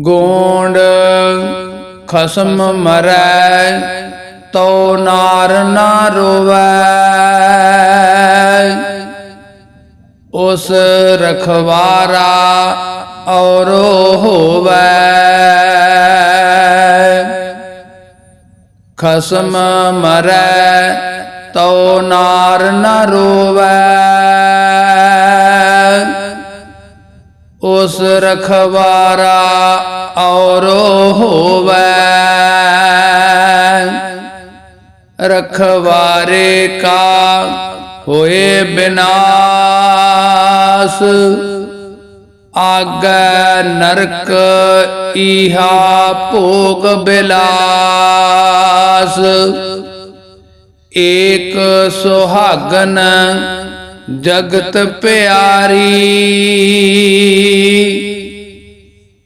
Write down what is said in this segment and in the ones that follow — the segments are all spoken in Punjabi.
ਗੋਂਡ ਖਸਮ ਮਰੈ ਤੋ ਨਾਰ ਨਾ ਰੋਵੈ। ਉਸ ਰਖਵਾਰਾ ਔਰ ਹੋਵੈ। ਖਸਮ ਮਰੈ ਤੋ ਨਾਰ ਨ ਰੋਵੈ। ਉਸ ਰਖਵਾਰਾ ਔਰ ਹੋਵੈ। ਰਖਵਾਰੇ ਕਾ ਹੋਏ ਬਿਨਾਸ਼, ਆਗੈ ਨਰਕ ਈਹਾ ਭੋਗ ਬਿਲਾਸ। ਏਕ ਸੁਹਾਗਨ ਜਗਤ ਪਿਆਰੀ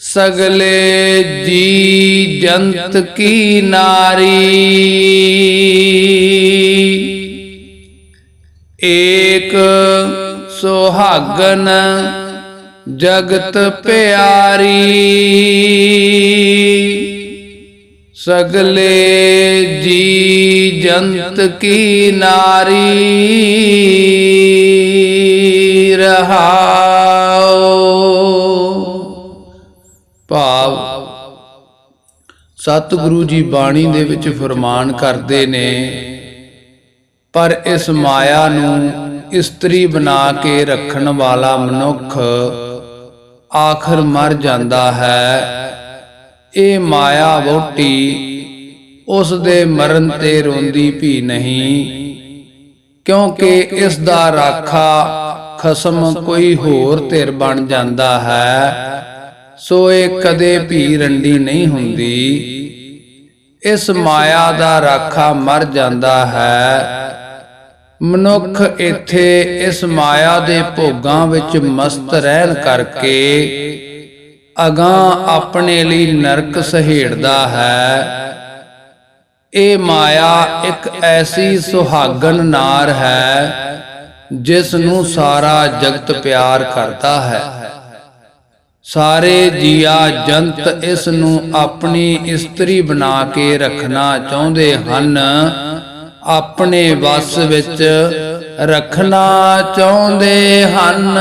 ਸਗਲੇ ਜੀ ਜੰਤ ਕੀ ਨਾਰੀ। ਏਕ ਸੁਹਾਗਨ ਜਗਤ ਪਿਆਰੀ ਸਗਲੇ ਜੀ ਜੰਤ ਕੀ ਨਾਰੀ ਰਹਾਉ। ਭਾਵ, ਸਤਿਗੁਰੂ ਜੀ ਬਾਣੀ ਦੇ ਵਿੱਚ ਫਰਮਾਨ ਕਰਦੇ ਨੇ, ਪਰ ਇਸ ਮਾਇਆ ਨੂੰ ਇਸਤਰੀ ਬਣਾ ਕੇ ਰੱਖਣ ਵਾਲਾ ਮਨੁੱਖ ਆਖਰ ਮਰ ਜਾਂਦਾ ਹੈ। ਇਹ ਮਾਇਆ ਵੋਟੀ ਉਸ ਦੇ ਮਰਨ ਤੇ ਰੋਂਦੀ ਵੀ ਨਹੀਂ। ਕਿਉਂਕਿ ਇਸ ਦਾ ਰਾਖਾ ਖਸਮ ਕੋਈ ਹੋਰ ਧਿਰ ਬਣ ਜਾਂਦਾ ਹੈ, ਸੋ ਇਹ ਕਦੇ ਵੀ ਰੰਡੀ ਨਹੀਂ ਹੁੰਦੀ। ਇਸ ਮਾਇਆ ਦਾ ਰਾਖਾ ਮਰ ਜਾਂਦਾ ਹੈ। ਮਨੁੱਖ ਇੱਥੇ ਇਸ ਮਾਇਆ ਦੇ ਭੋਗਾਂ ਵਿੱਚ ਮਸਤ ਰਹਿਣ ਕਰਕੇ ਅਗਾਂ ਆਪਣੇ ਲਈ ਨਰਕ ਸਹੇੜਦਾ ਹੈ। ਇਹ ਮਾਇਆ ਇੱਕ ਐਸੀ ਸੁਹਾਗਣ ਨਾਰ ਹੈ ਜਿਸ ਨੂੰ ਸਾਰਾ ਜਗਤ ਪਿਆਰ ਕਰਦਾ ਹੈ। ਸਾਰੇ ਜੀਆ ਜੰਤ ਇਸ ਨੂੰ ਆਪਣੀ ਇਸਤਰੀ ਬਣਾ ਕੇ ਰੱਖਣਾ ਚਾਹੁੰਦੇ ਹਨ। ਆਪਣੇ ਵਸ ਵਿੱਚ ਰੱਖਣਾ ਚਾਹੁੰਦੇ ਹਨ।